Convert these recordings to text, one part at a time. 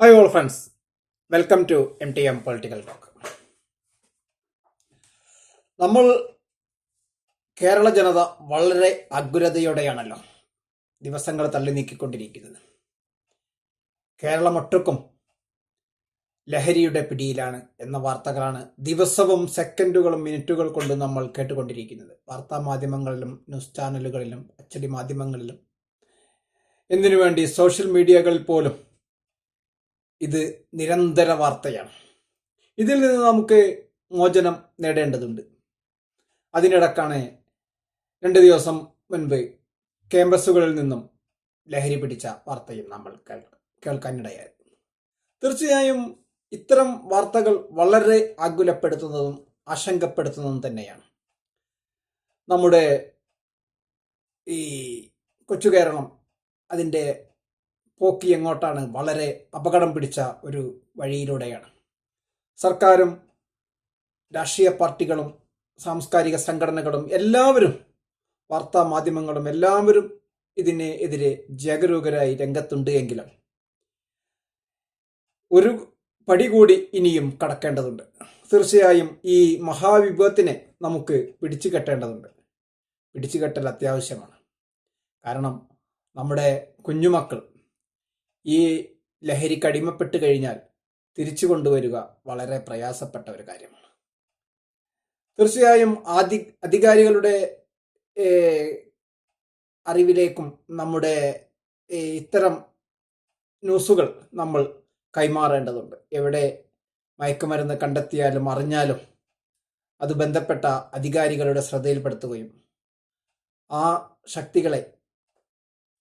Hi all friends welcome to M T M political talk നമ്മൾ കേരള ജനത വളരെ അഗ്രതയോടെയാണല്ലോ ദിവസങ്ങൾ തള്ളി നീക്കിക്കൊണ്ടിരിക്കുന്നത്. കേരളമൊട്ടുക്കും ലഹരിയുടെ പിടിയിലാണ് എന്ന വാർത്തകളാണ് ദിവസവും സെക്കൻഡുകളും മിനിറ്റുകൾ കൊണ്ട് നമ്മൾ കേട്ടുകൊണ്ടിരിക്കുന്നത്. വാർത്താ മാധ്യമങ്ങളിലും ന്യൂസ് ചാനലുകളിലും അച്ചടി മാധ്യമങ്ങളിലും. എന്തിനു വേണ്ടി സോഷ്യൽ മീഡിയകളിൽ പോലും ഇത് നിരന്തര വാർത്തയാണ്. ഇതിൽ നിന്ന് നമുക്ക് മോചനം നേടേണ്ടതുണ്ട്. അതിനിടക്കാണ് രണ്ട് ദിവസം മുൻപ് ക്യാമ്പസുകളിൽ നിന്നും ലഹരി പിടിച്ച വാർത്തയും നമ്മൾ കേൾ- കേൾക്കാനിടയായത്. തീർച്ചയായും ഇത്തരം വാർത്തകൾ വളരെ ആകുലപ്പെടുത്തുന്നതും ആശങ്കപ്പെടുത്തുന്നതും തന്നെയാണ്. നമ്മുടെ ഈ കൊച്ചു കേരളം അതിന്റെ പോക്കി എങ്ങോട്ടാണ് വളരെ അപകടം പിടിച്ച ഒരു വഴിയിലൂടെയാണ്. സർക്കാരും രാഷ്ട്രീയ പാർട്ടികളും സാംസ്കാരിക സംഘടനകളും എല്ലാവരും വാർത്താ മാധ്യമങ്ങളും എല്ലാവരും ഇതിനെ എതിരെ ജാഗരൂകരായി രംഗത്തുണ്ട് എങ്കിലും ഒരു പടി കൂടി ഇനിയും കടക്കേണ്ടതുണ്ട്. തീർച്ചയായും ഈ മഹാവിഭവത്തിനെ നമുക്ക് പിടിച്ചു കെട്ടേണ്ടതുണ്ട് പിടിച്ചു കെട്ടൽ അത്യാവശ്യമാണ്. കാരണം നമ്മുടെ കുഞ്ഞുമക്കൾ ഈ ലഹരിക്ക് അടിമപ്പെട്ട് കഴിഞ്ഞാൽ തിരിച്ചു കൊണ്ടുവരിക വളരെ പ്രയാസപ്പെട്ട ഒരു കാര്യമാണ്. തീർച്ചയായും ആദി അധികാരികളുടെ അറിവിലേക്കും നമ്മുടെ ഇത്തരം ന്യൂസുകൾ നമ്മൾ കൈമാറേണ്ടതുണ്ട്. എവിടെ മയക്കുമരുന്ന് കണ്ടെത്തിയാലും അറിഞ്ഞാലും അത് ബന്ധപ്പെട്ട അധികാരികളുടെ ശ്രദ്ധയിൽപ്പെടുത്തുകയും ആ ശക്തികളെ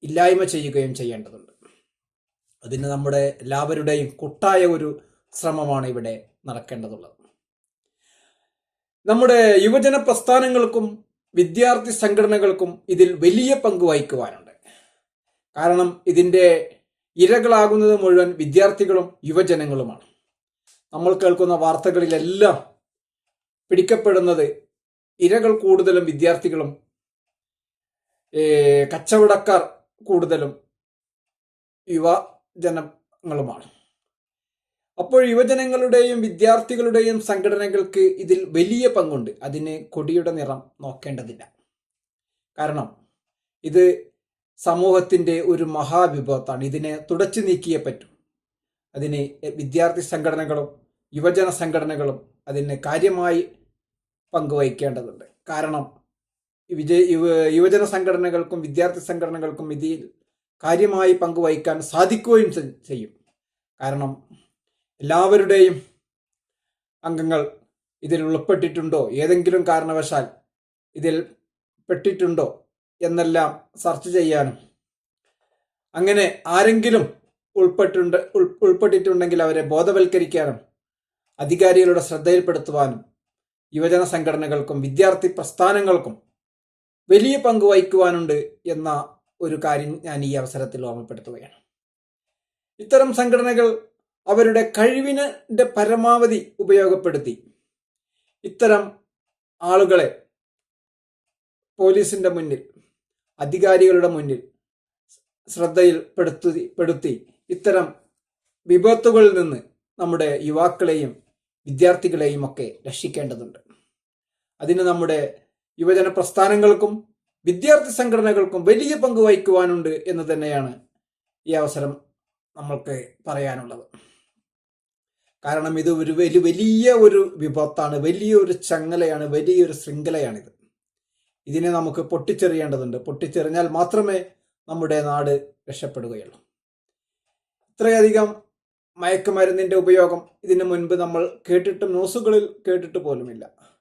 ഇല്ലായ്മ ചെയ്യുകയും ചെയ്യേണ്ടതുണ്ട്. അതിന് നമ്മുടെ എല്ലാവരുടെയും കൂട്ടായ ഒരു ശ്രമമാണ് ഇവിടെ നടക്കേണ്ടതുള്ളത്. നമ്മുടെ യുവജന പ്രസ്ഥാനങ്ങൾക്കും വിദ്യാർത്ഥി സംഘടനകൾക്കും ഇതിൽ വലിയ പങ്ക് വഹിക്കുവാനുണ്ട്. കാരണം ഇതിന്റെ ഇരകളാകുന്നത് മുഴുവൻ വിദ്യാർത്ഥികളും യുവജനങ്ങളുമാണ്. നമ്മൾ കേൾക്കുന്ന വാർത്തകളിലെല്ലാം പിടിക്കപ്പെടുന്നത് ഇരകൾ കൂടുതലും വിദ്യാർത്ഥികളും കച്ചവടക്കാർ കൂടുതലും യുവജനങ്ങളുമാണ് അപ്പോൾ യുവജനങ്ങളുടെയും വിദ്യാർത്ഥികളുടെയും സംഘടനകൾക്ക് ഇതിൽ വലിയ പങ്കുണ്ട്. അതിന് കൊടിയുടെ നിറം നോക്കേണ്ടതില്ല. കാരണം ഇത് സമൂഹത്തിന്റെ ഒരു മഹാവിഭവത്താണ്. ഇതിനെ തുടച്ചു നീക്കിയേ പറ്റൂ. അതിന് വിദ്യാർത്ഥി സംഘടനകളും യുവജന സംഘടനകളും അതിന് കാര്യമായി പങ്കുവഹിക്കേണ്ടതുണ്ട് കാരണം യുവജന സംഘടനകൾക്കും വിദ്യാർത്ഥി സംഘടനകൾക്കും ഇതിൽ കാര്യമായി പങ്കുവഹിക്കാൻ സാധിക്കുകയും ചെയ്യും. കാരണം എല്ലാവരുടെയും അംഗങ്ങൾ ഇതിൽ ഉൾപ്പെട്ടിട്ടുണ്ടോ? ഏതെങ്കിലും കാരണവശാൽ ഇതിൽ പെട്ടിട്ടുണ്ടോ? എന്നെല്ലാം സർച്ച് ചെയ്യാനും അങ്ങനെ ആരെങ്കിലും ഉൾപ്പെട്ടുണ്ട് ഉൾപ്പെട്ടിട്ടുണ്ടെങ്കിൽ അവരെ ബോധവൽക്കരിക്കാനും അധികാരികളുടെ ശ്രദ്ധയിൽപ്പെടുത്തുവാനും യുവജന സംഘടനകൾക്കും വിദ്യാർത്ഥി പ്രസ്ഥാനങ്ങൾക്കും വലിയ പങ്ക് വഹിക്കുവാനുണ്ട് എന്ന ഒരു കാര്യം ഞാൻ ഈ അവസരത്തിൽ ഓർമ്മപ്പെടുത്തുകയാണ്. ഇത്തരം സംഘടനകൾ അവരുടെ കഴിവിനെ പരമാവധി ഉപയോഗപ്പെടുത്തി ഇത്തരം ആളുകളെ പോലീസിന്റെ മുന്നിൽ അധികാരികളുടെ മുന്നിൽ ശ്രദ്ധയിൽപ്പെടുത്തി പെടുത്തി ഇത്തരം വിപത്തുകളിൽ നിന്ന് നമ്മുടെ യുവാക്കളെയും വിദ്യാർത്ഥികളെയും ഒക്കെ രക്ഷിക്കേണ്ടതുണ്ട്. അതിന് നമ്മുടെ യുവജന പ്രസ്ഥാനങ്ങൾക്കും വിദ്യാർത്ഥി സംഘടനകൾക്കും വലിയ പങ്ക് വഹിക്കുവാനുണ്ട് എന്ന് തന്നെയാണ് ഈ അവസരം നമ്മൾക്ക് പറയാനുള്ളത്. കാരണം ഇത് ഒരു വലിയ വലിയ ഒരു വിപത്താണ് വലിയൊരു ചങ്ങലയാണ് വലിയൊരു ശൃംഖലയാണിത്. ഇതിനെ നമുക്ക് പൊട്ടിച്ചെറിയേണ്ടതുണ്ട്. പൊട്ടിച്ചെറിഞ്ഞാൽ മാത്രമേ നമ്മുടെ നാട് രക്ഷപ്പെടുകയുള്ളൂ. ഇത്രയധികം മയക്കുമരുന്നിന്റെ ഉപയോഗം ഇതിനു മുൻപ് നമ്മൾ കേട്ടിട്ട് ന്യൂസുകളിൽ കേട്ടിട്ട് പോലുമില്ല.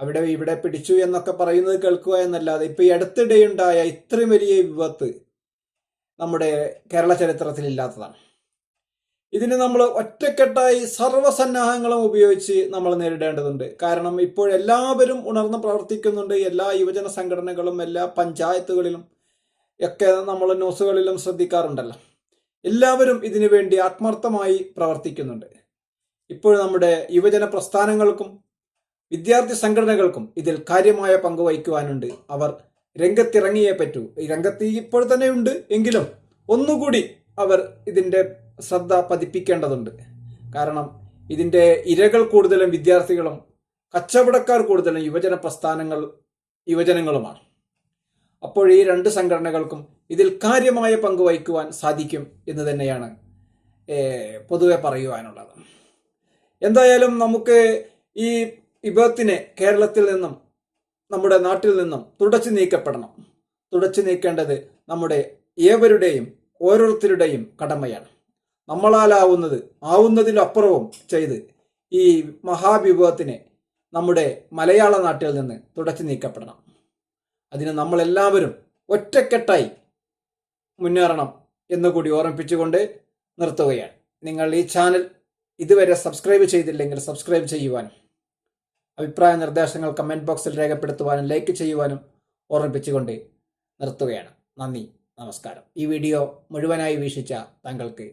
അവിടെ ഇവിടെ പിടിച്ചു എന്നൊക്കെ പറയുന്നത് കേൾക്കുക എന്നല്ലാതെ ഇപ്പൊ ഈ അടുത്തിടെയുണ്ടായ ഇത്രയും വലിയ വിപത്ത് നമ്മുടെ കേരള ചരിത്രത്തിൽ ഇല്ലാത്തതാണ്. ഇതിന് നമ്മൾ ഒറ്റക്കെട്ടായി സർവസന്നാഹങ്ങളും ഉപയോഗിച്ച് നമ്മൾ നേരിടേണ്ടതുണ്ട്. കാരണം ഇപ്പോൾ എല്ലാവരും ഉണർന്ന് പ്രവർത്തിക്കുന്നുണ്ട്. എല്ലാ യുവജന സംഘടനകളും എല്ലാ പഞ്ചായത്തുകളിലും ഒക്കെ നമ്മൾ ന്യൂസുകളിലും ശ്രദ്ധിക്കാറുണ്ടല്ലോ. എല്ലാവരും ഇതിനു വേണ്ടി ആത്മാർത്ഥമായി പ്രവർത്തിക്കുന്നുണ്ട്. ഇപ്പോൾ നമ്മുടെ യുവജന പ്രസ്ഥാനങ്ങൾക്കും വിദ്യാർത്ഥി സംഘടനകൾക്കും ഇതിൽ കാര്യമായ പങ്ക് വഹിക്കുവാനുണ്ട്. അവർ രംഗത്തിറങ്ങിയേ പറ്റൂ. ഈ രംഗത്ത് ഇപ്പോൾ തന്നെ ഉണ്ട് എങ്കിലും ഒന്നുകൂടി അവർ ഇതിന്റെ ശ്രദ്ധ പതിപ്പിക്കേണ്ടതുണ്ട്. കാരണം ഇതിന്റെ ഇരകൾ കൂടുതലും വിദ്യാർത്ഥികളും കച്ചവടക്കാർ കൂടുതലും യുവജന പ്രസ്ഥാനങ്ങൾ യുവജനങ്ങളുമാണ്. അപ്പോൾ ഈ രണ്ട് സംഘടനകൾക്കും ഇതിൽ കാര്യമായ പങ്ക് വഹിക്കുവാൻ സാധിക്കും എന്ന് തന്നെയാണ് പൊതുവെ പറയുവാനുള്ളത്. എന്തായാലും നമുക്ക് ഈ വിപത്തിനെ കേരളത്തിൽ നിന്നും നമ്മുടെ നാട്ടിൽ നിന്നും തുടച്ചു നീക്കപ്പെടണം. തുടച്ചു നീക്കേണ്ടത് നമ്മുടെ ഏവരുടെയും ഓരോരുത്തരുടെയും കടമയാണ്. നമ്മളാലാവുന്നത് ആവുന്നതിലപ്പുറവും ചെയ്ത് ഈ മഹാവിഭവത്തിനെ നമ്മുടെ മലയാള നാട്ടിൽ നിന്ന് തുടച്ചു നീക്കപ്പെടണം. അതിന് നമ്മളെല്ലാവരും ഒറ്റക്കെട്ടായി മുന്നേറണം എന്നുകൂടി ഓർമ്മിപ്പിച്ചുകൊണ്ട് നിർത്തുകയാണ്. നിങ്ങൾ ഈ ചാനൽ ഇതുവരെ സബ്സ്ക്രൈബ് ചെയ്തില്ലെങ്കിൽ സബ്സ്ക്രൈബ് ചെയ്യുവാനും അഭിപ്രായ നിർദ്ദേശങ്ങൾ കമന്റ് ബോക്സിൽ രേഖപ്പെടുത്തുവാനും ലൈക്ക് ചെയ്യുവാനും ഓർമ്മിപ്പിച്ചുകൊണ്ട് നിർത്തുകയാണ്. നന്ദി നമസ്കാരം. ഈ വീഡിയോ മുഴുവനായി വീക്ഷിച്ച താങ്കൾക്ക്